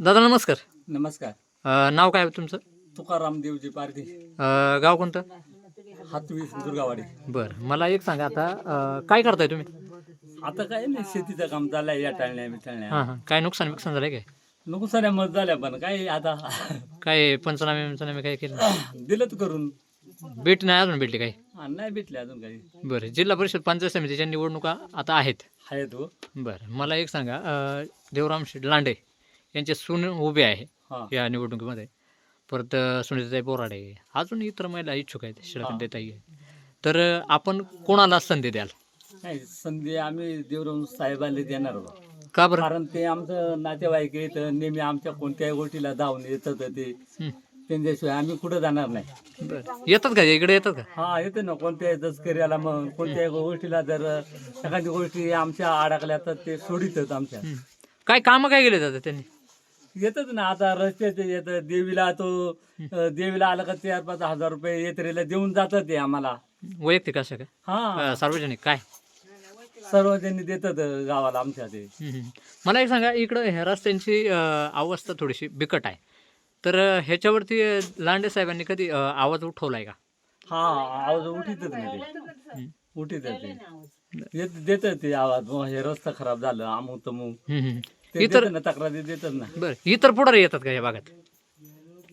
दादा नमस्कार. नमस्कार. अ, नाव काय तुमचं? तुकाराम देवजी पारधी. अ, गाव कोणतं? हातवी दुर्गावाडी. बरं मला एक सांगा आता अ, काय करताय तुम्ही? आता काय नाही शेतीचं काम चाललंय या टाळण्या हां बिटाळण्या. हां काय नुकसान विकसान झालं काय? नको साऱ्या मत झाल्या पण काय आता? काय पंचनामे पंचनामे काय केलं? दिलं तर करून. भेट नाही अजून भेटली काय? हा, नाही भेटले अजून काही. बरं जिल्हा परिषद पंचायत समितीच्या निवडणुका आता आहेत. आहे तो बरं मला एक सांगा अ, देवराम शेठ लांडे. यांचे सून उभे आहे हा. या निवडणुकीमध्ये. परत अ, सुनीताताई बोराडे अजून इतर महिला इच्छुक आहेत शिळकंठताई आहे तर आपण कोणाला संधी द्याल? नाही संधी आम्ही देवराम साहेबांना देणार का बरं? कारण ते आमचं नातेवाईक येत नेहमी आमच्या कोणत्याही गोष्टीला धावून येतात ते. हं. त्यांच्याशिवाय आम्ही कुठं जाणार नाही. बरं. येतात का? इकडे येतात का? हा येते ना कोणत्याही तस्करीला मग कोणत्याही गोष्टीला जर एखादी गोष्टी आमच्या अडकल्या तर ते सोडितात आमच्या. हं. काय कामं काय गेले जातात त्यांनी? येतच ना आता रस्त्याचे येत देवीला तो अ, देवीला आलं का चार पाच हजार रुपये यात्रेला देऊन जातात ते आम्हाला. वैयक्तिक असं काय हा. अ, सार्वजनिक काय? सर्व त्यांनी देतात गावाला आमच्या ते. मला एक सांगा इकडं ह्या रस्त्यांची अ, अवस्था थोडीशी बिकट आहे. तर अ, ह्याच्यावरती अ, लांडे साहेबांनी कधी अ, आवाज उठवलाय का? हा आवाज उठीतच नाही ते. हं. उठीत ते येत देतात ते आवाज. हे रस्ता खराब झालं अमुक तमुक इतर देतात ना तक्रारी देतात ना. बरं इतर पुढारी येतात का या भागात?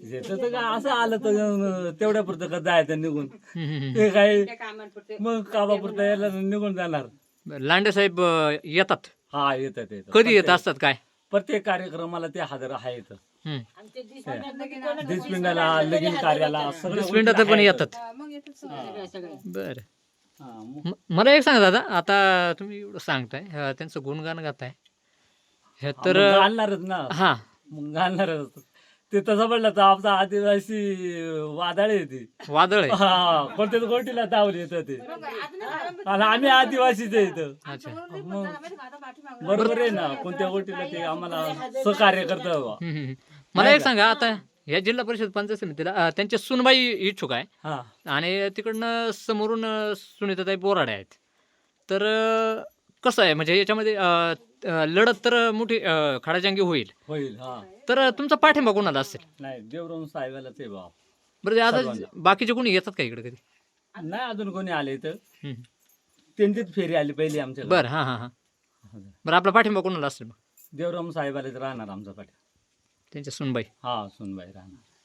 येतं तर काय असं आलं तर तेवढ्या पुरतं का जायचं निघून. ते काय मग कामापुरतं यायला निघून जाणार. बरं, लांडे साहेब अ, येतात? हा येतात येतात. कधी येत असतात काय? प्रत्येक कार्यक्रमाला ते हजर आहेत हं. दिसपिंडाला लगीन कार्याला सगळ्या पिंडात पण गोष्टी येतात. बरं. हा, मग म- मला एक सांगा दादा. आता तुम्ही एवढं सांगताय अ, त्यांचं गुणगान गाताय. हे तर मग घालणारच ना. हां. मग घालणारच ते तसं म्हणलं तर आमचा आदिवासी वादळ येते वादळ आहे. हा कोणत्याच गोष्टीला तावली येतं ते. आणि आम्ही आदिवासीच आहे इथं. अच्छा. मग बरोबर आहे ना कोणत्या गोष्टीला ते आम्हाला सहकार्य करतं. मला एक सांगा आता या जिल्हा परिषद पंचायत समितीला अ, त्यांच्या सुनबाई इच्छुक आहे. हा. आणि तिकडनं समोरून अ, सुनीताताई बोराडे आहेत. तर अ, कसं आहे म्हणजे याच्यामध्ये अ, अ, लढत तर मोठी अ, खडाजंगी होईल. होईल हा. तर तुमचा पाठिंबा कोणाला असेल? नाही देवराम साहेबालाच आहे बा बरं ते आता सर्वांना. बाकीचे कोणी येतात का इकडे कधी? नाही अजून कोणी आले हं. त्यांचीच फेरी आली पहिली आमच्या बरं हां हां हां. बरं आपला पाठिंबा कोणाला असेल मग? देवराम साहेबालाच राहणार आमचा पाठी त्यांच्या सुनबाई. हा सुनबाई राहणार.